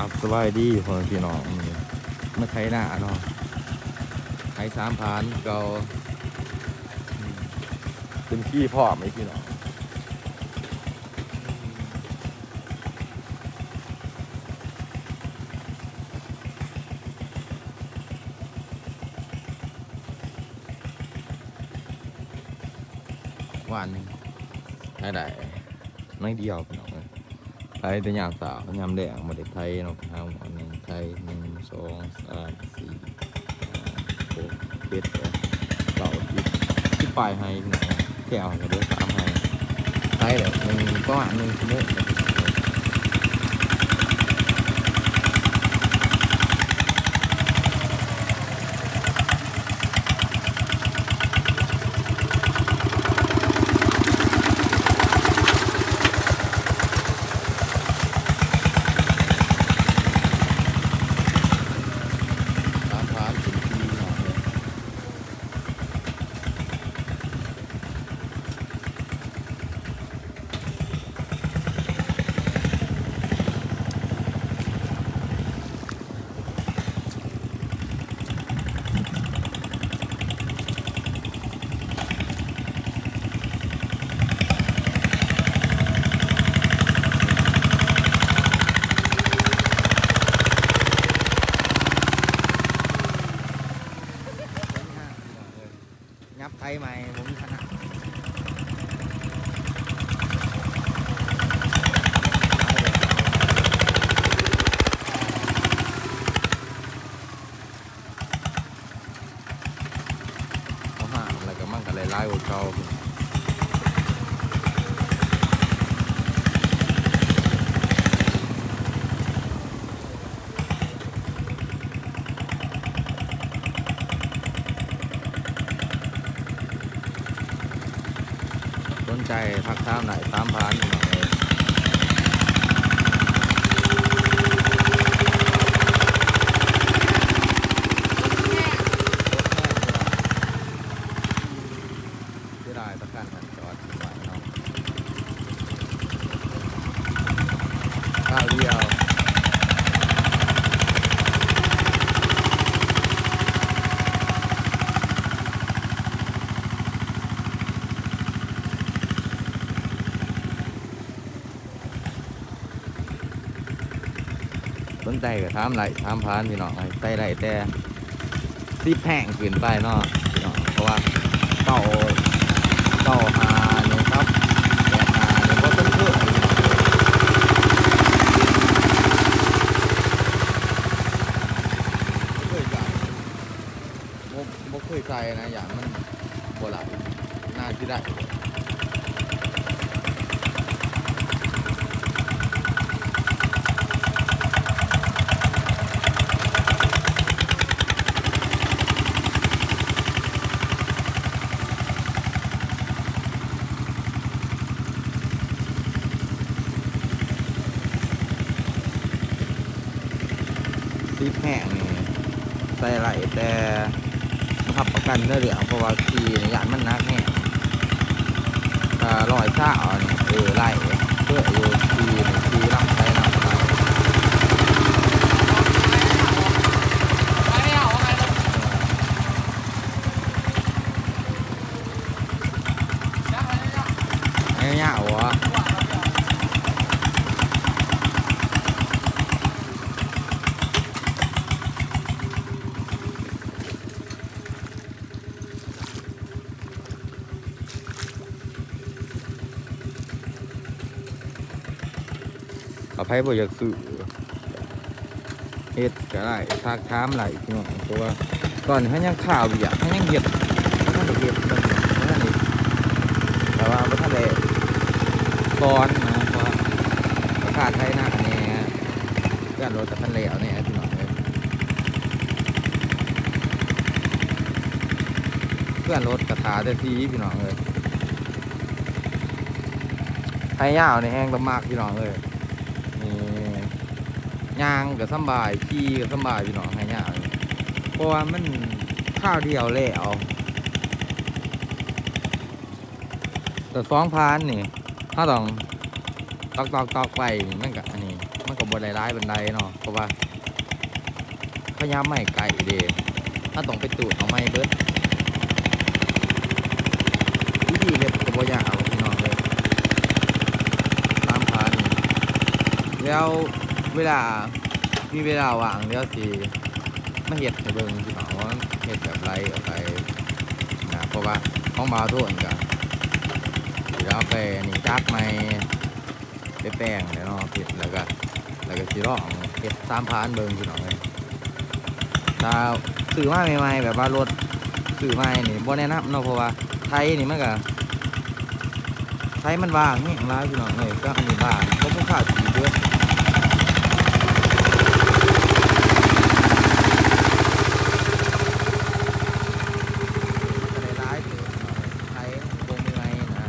ครับสบายดีพ่อพี่น้องมาไทยหน้าเนาะไทยสามพานเกาเป็นขี้พ่อไหมพี่น้องวันหนึงไทยได้น้อยเดียว ไทยแต่ยามสาว ยามแดงมาเด็กไทยเนาะห้าหัวหนึ่งไทยหนึ่งสองสามสี่หกเจ็ดแปดเก้าสิบสิบปลายให้พี่งแถวกระเดือสามไฮไทยเดี๋ยวหนึ่งก้อนหนึ่งชั่วโมงสามพันถึงทีหน่อยเลยงับ ไทยใหม่ผมชนะเขาห้ามอะไรก็มั่งกันไล่ๆหัวเขา สนใจทักทาไหนสามพันองเลยเสียดายประกันหันจอดไว้เนาะข้าวเดียว สนใจก็ถามไหลถามพานพี่น้องไอ้ใส่ไหลแต่ซีแพงขึ้นไปเนาะพี่น้องเพราะว่าเก่าเก่าหาเนี่ยครับแปดหาเนี่ยก็ต้องเพิ่มเคยใส่บ่บ่เคยใส่นะอย่างมันโบ่หลับน่าที่ได้ ซีแห้งนี่ใส่ไหลแต่มาขับประกันเนื้อเหลืองเพราะว่าขี่เนี่ยานมันนักแห้งถ้ารอยซ่าเอาเนี่ยเออไหลเพื่ออยู่ขี่ลำใส่ลำใส่ไอ้เนี่ยหัวเอา ไพ่บ่อยากซื้อเฮ็ดก็ได้ทักถามไหลพี่น้องเพราะว่าก่อนให้ยังข่าวอยากให้ยังเฮ็ดท่านเฮ็ดเบิ่งบ่ทันได้แต่ว่าบ่ทันได้ก่อนนะเพราะว่าประกาศไทยหน้าแน่เพื่อนรถกับทันแล้วแน่พี่น้องเพื่อนรถกระถาแต่ทีพี่น้องเอ้ยไทยยาวในแห้งลำมากพี่น้องเอ้ย ย่างก็สบายขี่ก็สบายพี่น้องให้ยางเพราะว่ามันข้าวเดียวแล้วแต่สองพานนี่ ถ้าต้องตอกตอกตอกไปนี่มันก็อันนี้ มันก็บนไดร้ายบันไดเนาะเพราะว่าพยายามไม่ไกลเดถ้าต้องไปตูดเอาไม่เบิดวิธีเล็บกับบอยากเอาพี่น้องเลยตามพันแล้ว เวลา มีเวลาว่างเดี๋ยวสิมาเห็ดให้เบิ่งพี่น้อาเห็ดแบบไรเอาไปนะเพราะว่าห้องบาวทุนกันเดี๋ยวเอาไปนี่จักไม่ไปแป้งแล้วเนาะผิดแล้วก็แล้วก็สิร้องเห็ดตามพานเบิ่งพี่น้องเลยถ้าซื้อมาใหม่ๆแบบว่ารถซื้อมานี่บ่แนะนำเนาะเพราะว่าไทยนี่มันก็ไทยมันบางนี่ร้ายพี่น้องเลยก็อันนี้บ้างเพราะพวกข้าวสีเยอะ ก็ได้ร้ายเติบหน่อยไทยบ่เมื่อยนะ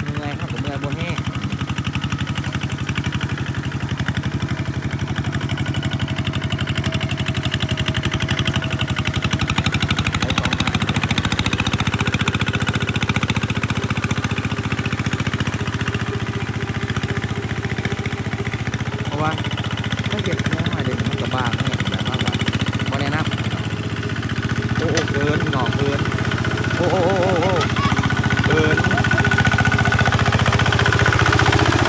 เมื่อยครับผมเมื่อยบ่แห้งใช้สองหน้าเพราะว่าถ้าเก็บเนื้อมาเดี๋ยวมันก็บางเนี่ยแบบว่าแบบบ่แนะนำ โอ้โอ้เกินหนอเกินโอ้โอ้โอ้โอ้โอ้เกิน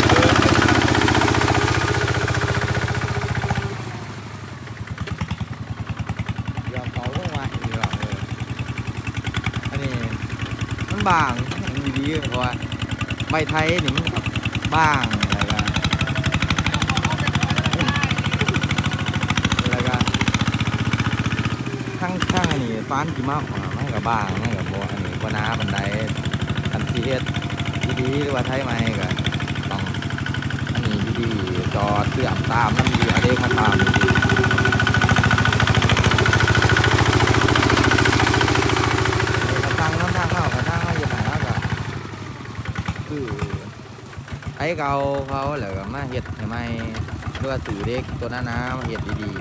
เกินยอมเขาลงมาอีกหรอกเอออันนี้มัน บางมันดีเพราะว่าใบไทยนี่มันแบบางอะไรกันอะไรกันข้างข้างอันนี้ฟ้านกี่มากกว่าไม่กับบ้างไม่กับโบอันนี้ก็น้าบันไดอันทีเอสดีหรือว่าไทยไหมก็ต้องอันนี้ดีจอดเสื่อมตามน้ำดีอะไรมาตามกระทังน้ำทางเข้ากระทังเข้าอยู่ไหนแล้วก็คือไอ้เก่าเขาแล้วก็มาเฮ็ดให้ไมหรือว่าสื่อเด็กตัวนั้นนะมาเฮ็ดดีๆ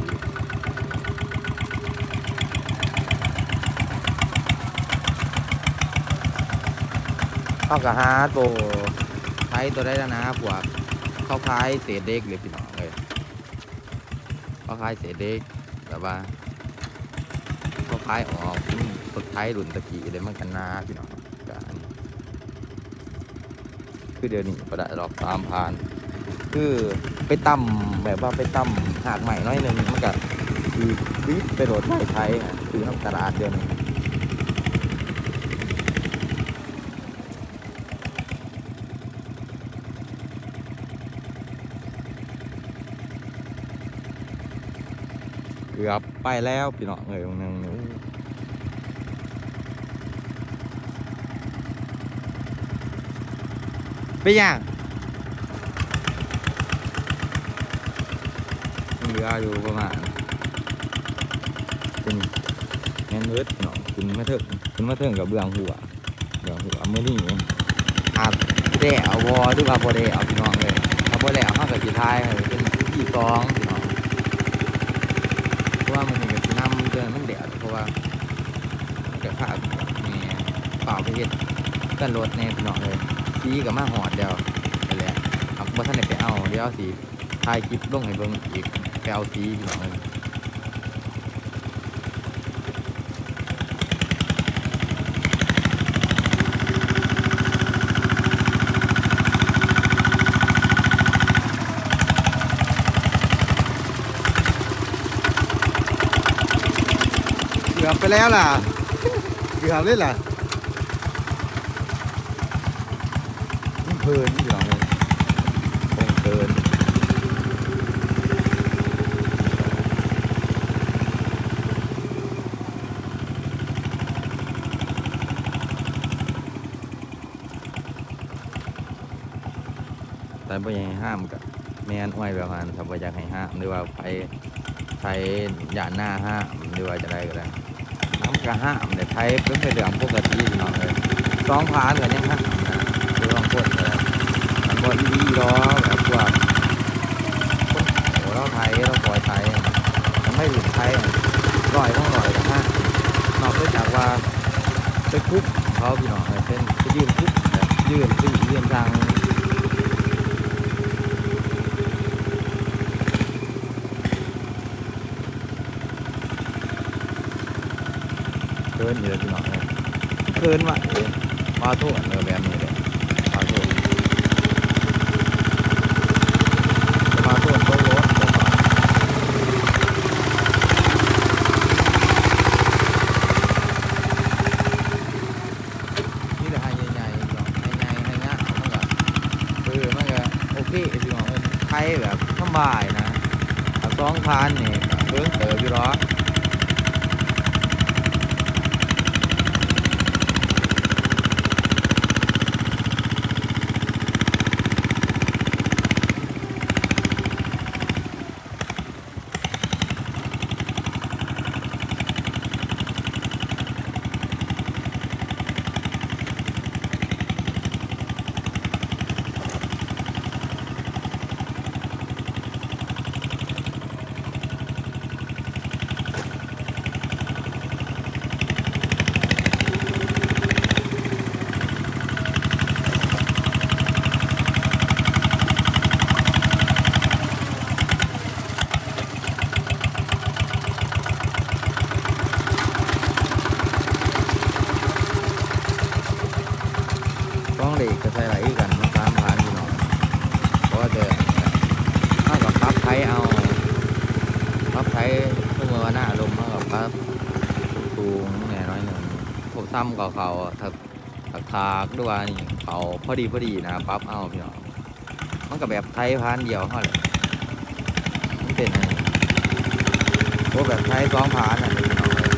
เข้ากับฮาร์ดโบใช้ตัวได้แล้วนะพวกเขาคล้ายเศษเด็กเลยพี่น้องเลยเขาคล้ายเศษเด็กแต่ว่าเขาคล้ายออกสุดท้ายรุ่นตะกี้เลยมันกันนาพี่น้องกัอันนี้ คือเดี๋ยวนี้ก็ได้รอบตามผ่าน คือไปต่ำแบบว่าไปต่ำหากใหม่น้อยหนึงมันก็คือวิไปโดดไม้ไทยคือน้ำตลาดเดียวนึงเกือบไปแล้วพี่น้องเลยตรงนึงนี่ ไปย่างเหลืออยู่ประมาณเป็นแง่นเวิร์ดพี่น้องขึ้นมาเถิงขึ้นมาเถิงกับเบื้องหัวเบื้องหัวเมื่อนี้อาจได้เอาวอหรือว่าบ่ได้เอาพี่น้องเลยถ้าบ่ได้เอาเขากับสีทายเป็นที่สองพี่น้องเพราะว่ามันมีกับน้ำเดินมันแดดเพราะว่ามันกับข้าวนี่เปล่าไปเห็ดกันรถแน่พี่น้องเลย ซีกับมาหอดเดียวนั่นแหละเอาบ่ทันได้ไปเอาเดี๋ยวสีถ่ายคลิปลงให้เบิ่งอีกไปเอาซีพี่น้องเลยเกือบไปแล้วล่ะ เกือบเลยล่ะมัน เพลินพี่น้องเลยคงเพลินแต่บ่อยากให้ห้ามกับแม่นอ้อยแบบนั้นถ้าบ่อยากให้ห้ามหรือว่าไปใช้ยาหน้าห้ามหรือว่าจะได้ก็ได้น้ำกระห้ามแต่ไทยเป็นไปเรื่องปกติพี่น้องเลยสองพานก็ยังห้าม บอลดีล้อแบบว่าเราไทยเราปล่อยไทยไม่หลุดไทยร่อยต้องร่อยนะฮะนอกจากว่าไปคุกเขาพี่น้องเป็นไปยืนคุกยืนไปยืนทางเคินเยอะพี่น้องเคินว่ะมาทั่วเออแบบนี้เลย ไทยแบบสบายนะถ้าสองพันนี่เบิ้งเต๋อพี่หรอ ต้องเหล็กจะใส่ไหลกันทั้งสามพันพี่น้องเพราะว่าเดินเท่ากับปรั๊บไทยเอาปรั๊บไทยเมื่อว่าหน้าลมเท่ากับปรั๊บสูงแหน่น้อยหนึ่งผมซ้ำกับเขาถ้าถ้าคากด้วยนี่เขาพอดีพอดีนะปั๊บเอาพี่น้องมันกับแบบไทยพันเดียวเขาเลยมันเป็นไรโอ้แบบไทยสองพันอะพี่น้องเลย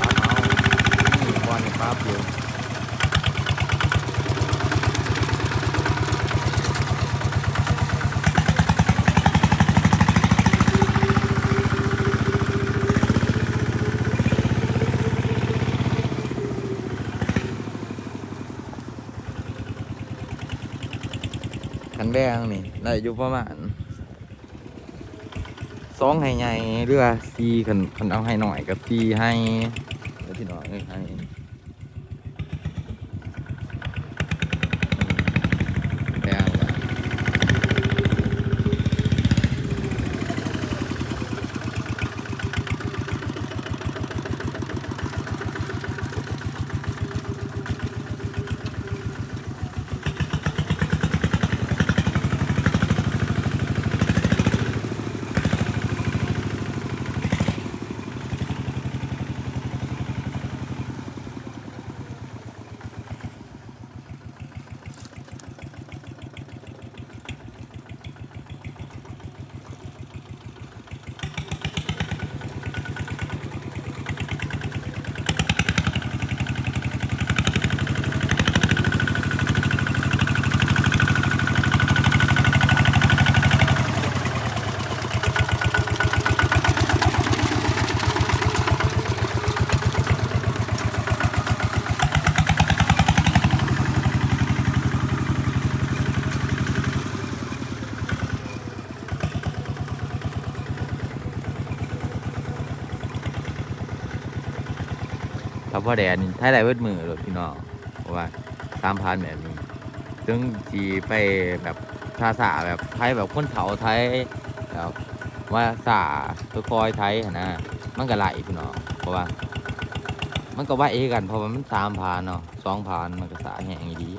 ปั๊บเอานี่บอลเนี่ยปรั๊บอยู่ แดงนี่ได้อยู่ประมาณสองให้ใหญ่เรือซีคันคันเอาให้หน่อยกับซีให้เดี๋ยวพี่น้อยให้แดงจ้ะ ถ้าพ่อแดนนี่ถ้าไรเวิดมือเลยพี่น้องเพราะว่าตามพันแบบนี้ซึ่งจีไปแบบภาษาแบบไทยแบบคนเฒ่าไทยแบบว่าสาคอยไทยนะมันก็ไหลพี่น้องเพราะว่า มันก็ว่าเอกันเพราะว่ามันสามพานเนาะสองพานมันก็สาแห่งดี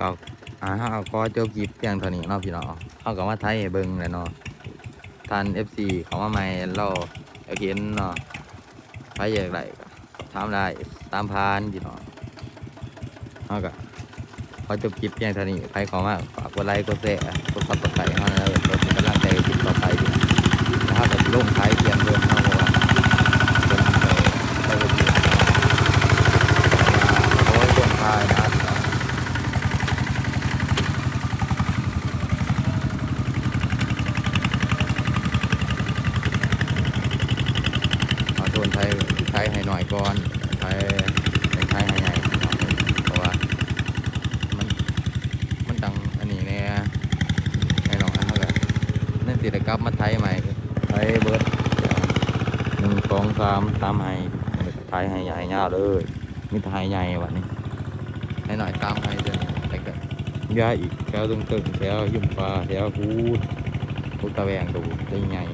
อีดีก็อ่าเฮาก็จบคลิบเพียงเท่านี้เนาะพี่น้องเฮาก็มาไทยให้เบิ่งแหล้วเนาะท่าน FC เขามาใหม่เราอยากเห็นเนาะใครอยากได้ก็ถามได้ตามพานพี่น้องเฮาก็ขอจบคลิปเพียงเท่านี้ใครขอมาฝากกดไลค์กดแชร์กดซับสไครต์ให้เฮาแล้วเพื่อเป็นกำลังใจคลิปต่อไปพี่น้องนะ ถ้าแบบลงท้ายเทียนเดินเข้าเพราะว่าเป็นไปไปบ่ดีโอ้ยคนท้ายนะเอาโดนไทยไทยให้หน่อยก่อนไทยเป็นไทยให้ใหญ่เพราะว่ามันมันดังอันนี้เนี่ยให้น้องอันเท่าไหร่นั่น สิได้กลับมาไทยใหม่ไทยเบิร์ดหนึ่งสองสามตามให้ไทยให้ใหญ่ยาวเลยมีไทยใหญ่วันนี้ให้หน่อยตามให้เดินแต่ก็ยาอีกแถวตึงตึงๆแถวยุ่มฟ้าแถวพูดพูดตะแวงดูได้ใหญ่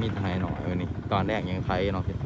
มีไทยหน่อยเออนี่ตอนแรกยังไทยเนาะพี่น้องเนาะ